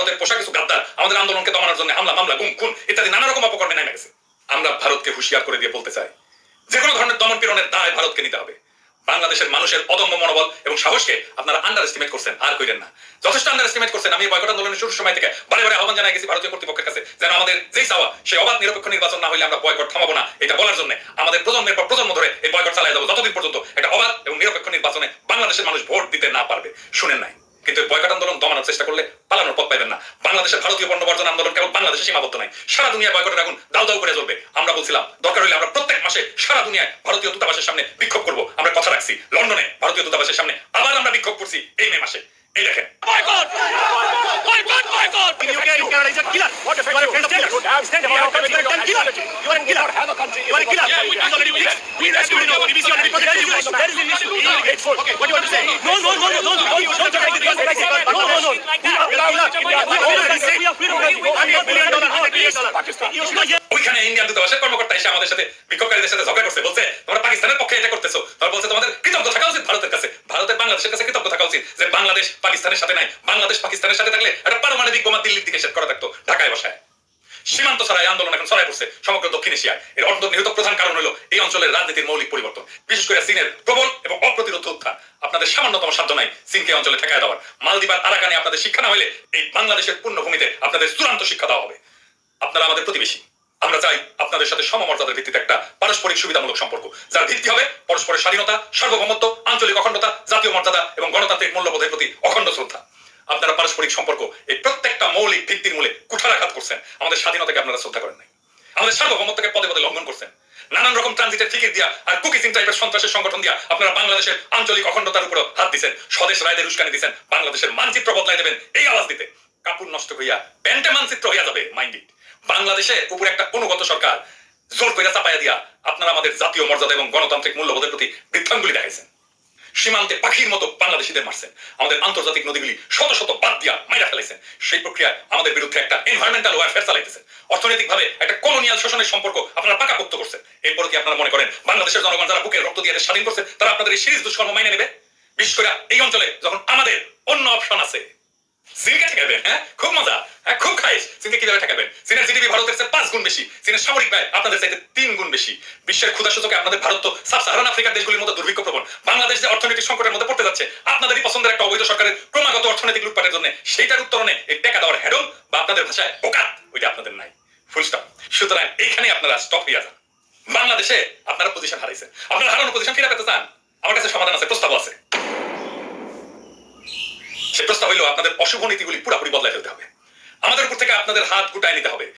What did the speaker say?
ভারতের পোশাক কিছু গাদ্দার আমাদের আন্দোলনকে দমানোর জন্য হামলা, মামলা, গুম, খুন ইত্যাদি নানা রকম অপকর্মে নেমে গেছে। আমরা ভারতকে হুঁশিয়ার করে দিয়ে বলতে চাই, যে কোনো ধরনের দমন পীড়নের দায় ভারতকে নিতে হবে। বাংলাদেশের মানুষের অদম্য মনোবল এবং সাহসকে আপনারা আন্ডার এস্টিমেট করছেন, আর কইরেন না। যথেষ্ট আন্ডার এস্টিমেট করছেন, আমি বয়কট আন্দোলনের শুরুর সময় থেকে বারে বারে আহ্বান জানাই গেছি ভারতীয় কর্তৃপক্ষের কাছে, যেন আমাদের যেই চাওয়া, সেই অবাধ নিরপেক্ষ নির্বাচন না হলে আমরা বয়কট থামাবো না। এটা বলার জন্য আমাদের প্রজন্মের পর প্রজন্ম ধরে এই বয়কট চালিয়ে যাব, যতদিন পর্যন্ত একটা অবাধ এবং নিরপেক্ষ নির্বাচনে বাংলাদেশের মানুষ ভোট দিতে না পারবে। শুনেন নাই। কিন্তু বয়কট আন্দোলন দমানোর চেষ্টা করলে পালানোর পথ পাইবেন না বাংলাদেশের ভারতীয় পণ্য বর্জন আন্দোলন কেবল বাংলাদেশে সীমাবদ্ধ নাই সারা দুনিয়া বয়কটের আগুন দাউ দাউ করে জ্বলবে আমরা বলছিলাম দরকার হলে আমরা প্রত্যেক মাসে সারা দুনিয়ায় ভারতীয় দূতাবাসের সামনে বিক্ষোভ করব আমরা কথা রাখছি লন্ডনে ভারতীয় দূতাবাসের সামনে আবার আমরা বিক্ষোভ করছি এই মে মাসে এই দেখেন no, no, ওইখানে ইন্ডিয়ান দূতাবাসের কর্মকর্তা এসে আমাদের সাথে বিক্ষোভকারীদের সাথে ঝগড়া করছে বলছে তোমরা পাকিস্তানের পক্ষে এটা করতেছো। তোমরা বলছে তোমাদের কৃতজ্ঞ থাকা উচিত ভারতের কাছে। ভারতের বাংলাদেশের কাছে কৃতজ্ঞ থাকা উচিত যে বাংলাদেশ পাকিস্তানের সাথে নাই। বাংলাদেশ পাকিস্তানের সাথে থাকলে একটা পারমাণবিক বোমা দিল্লির দিকে সেট করা থাকতো ঢাকায় বসায়। সীমান্ত ছাড়াই আন্দোলন এখন ছড়ায় পড়ছে সমগ্র দক্ষিণ এশিয়ায়। এর অন্তর্নিহিত প্রধান কারণ হলো এই অঞ্চলের রাজনীতির মৌলিক পরিবর্তন, বিশেষ করে চীনের প্রবল এবং অপ্রতিরোধ উত্থান। আপনাদের সামান্যতম সাধ্য নাই চীনকে অঞ্চলে ঠেকায় দেওয়ার। মালদ্বীপার আরাকানে আপনাদের শিক্ষা না হলে এই বাংলাদেশের পূর্ণভূমিতে আপনাদের চূড়ান্ত শিক্ষা দেওয়া হবে। আপনারা আমাদের প্রতিবেশী। আমরা চাই আপনাদের সাথে সমমর্যাদার ভিত্তিতে একটা পারস্পরিক সুবিধামূলক সম্পর্ক, যার ভিত্তি হবে পরস্পরের স্বাধীনতা, সার্বভৌমত্ব, আঞ্চলিক অখণ্ডতা, জাতীয় মর্যাদা এবং গণতান্ত্রিক মূল্যবোধের প্রতি অখণ্ড শ্রদ্ধা। আপনারা পারস্পরিক সম্পর্ক এই প্রত্যেকটা মৌলিক ভিত্তির মূলে কুঠারাঘাত করছেন আমাদের স্বাধীনতাকে আপনারা শ্রদ্ধা করেন নাই। আমাদের সার্বভৌমত্বকে পদে পদে লঙ্ঘন করছেন। নানান রকম ট্রানজিটের ফিকির দিয়া আর কুকিজিং টাইপের সন্ত্রাসের সংগঠন দিয়া আপনারা বাংলাদেশের আঞ্চলিক অখণ্ডতার উপর হাত দিচ্ছেন স্বদেশ রায়দের উস্কানি দিচ্ছেন বাংলাদেশের মানচিত্র বদলাই দেবেন, এই আওয়াজ দিতে। কাপড় নষ্ট হইয়া, প্যান্টে মানচিত্র হইয়া যাবে মাইন্ড ইট বাংলাদেশে উপরে একটা অনুগত সরকার জোর করে চাপাইয়া দিয়া আপনারা আমাদের জাতীয় মর্যাদা এবং গণতান্ত্রিক মূল্যবোধের প্রতি বৃদ্ধাঙ্গুলি দেখাইছেন। সীমান্তে পাখির মতো বাংলাদেশিদের মারছেন। আমাদের আন্তর্জাতিক নদীগুলি শত শত বাদ দিয়া মাইরা ফেলাইছেন। সেই প্রক্রিয়ায় আমাদের বিরুদ্ধে একটা এনভায়রনমেন্টাল ওয়ারফেয়ার চালাইতেছেন। অর্থনৈতিকভাবে একটা কলোনিয়াল শোষণের সম্পর্ক আপনারা পাকাপোক্ত করছেন। এরপর কি আপনারা মনে করেন বাংলাদেশের জনগণ যারা বুকের রক্ত দিয়ে স্বাধীন করছে, তারা আপনাদের এই সিরিজ দুষ্কর্ম মাইনে নেবে? বিশেষ করে এই অঞ্চলে যখন আমাদের অন্য অপশন আছে চীনকে হ্যাঁ? খুব মজা হ্যাঁ? খুব খাইস। ঠেকাবেন? জিডিপি ভারতের চেয়ে পাঁচ গুণ বেশি। সামরিক ব্যয় আপনাদের চাইতে তিন গুণ বেশি। বিশ্বের ক্ষুদা সূচকে আপনাদের ভারত তো সাব সাহারান আফ্রিকার দেশগুলির মতো দুর্ভিক্ষ প্রবণ। বাংলাদেশ যে অর্থনৈতিক সংকটের মধ্যে পড়তে যাচ্ছে, আপনাদেরই পছন্দের একটা অবৈধ সরকারের ক্রমাগত অর্থনৈতিক লুটপাটের জন্য সেইটার উত্তরণে এই টাকা দেওয়ার হেডম বা আপনাদের ভাষায় বোকাত, ওইটা আপনাদের নাই। ফুল স্টপ সুতরাং এইখানে আপনারা স্টপ হইয়া যান। বাংলাদেশে আপনারা পজিশন হারাইছেন। আপনারা হারানো পজিশন ফিরে পেতে চান? আমার কাছে সমাধান আছে প্রস্তাব আছে। সে প্রস্তাব হইল, আপনাদের অশুভ নীতিগুলি পুরাপুরি বদলাই ফেলতে হবে। আমাদের উপর থেকে আপনাদের হাত গুটায় নিতে হবে।